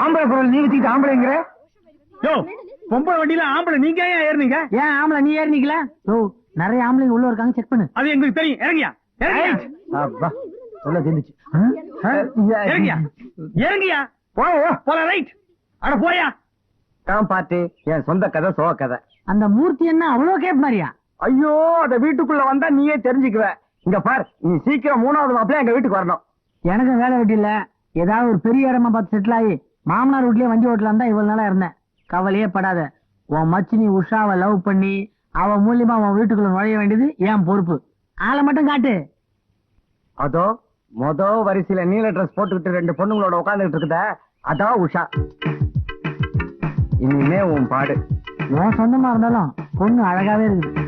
ஆம்பளை குரல் நீ வச்சுக்கிட்டு ஆம்பளைங்கிற? யோ பொம்பளை வண்டியில ஆம்பளை நீங்க ஏன் ஏறுனீங்க? ஏன் ஆம்பளை நீ ஏறினிக்கல ஓ நிறைய ஆம்பளைங்க உள்ள இருக்காங்க செக் பண்ணு. அது எங்களுக்கு தெரியும். இறங்கியா? இறங்கியா? அப்பா சொல்ல தெரிஞ்சுச்சு இறங்கியா? இறங்கியா? போயா போல ரைட் அட போயா. தான் பாட்டு என் சொந்த கதை சோக கதை. அந்த மூர்த்தி என்ன அவ்வளவு கேப் மாதிரியா? ஐயோ அத வீட்டுக்குள்ள வந்தா நீயே தெரிஞ்சுக்குவ. இங்க பார் நீ சீக்கிரம் மூணாவது மாப்பிள்ள எங்க வீட்டுக்கு வரணும். எனக்கும் வேலை வெட்டி இல்ல. ஏதாவது ஒரு பெரிய இடமா பார்த்து செட்டில் ஆகி மாமனார் வீட்லயே வண்டி ஓட்டலாம் தான் இவ்வளவு நாளா இருந்தேன். கவலையே படாத. உன் மச்சினி உஷாவை லவ் பண்ணி அவ மூலியமா உன் வீட்டுக்குள்ள நுழைய வேண்டியது என் பொறுப்பு. ஆளை மட்டும் காட்டு. அதோ மொத வரிசையில நீல ட்ரெஸ் போட்டுக்கிட்டு ரெண்டு பொண்ணுங்களோட உட்காந்துட்டு இருக்குத அதான் உஷா. இனிமே உன் பாடு. உன் சொந்தமா இருந்தாலும் பொண்ணு அழகாவே இருக்குது.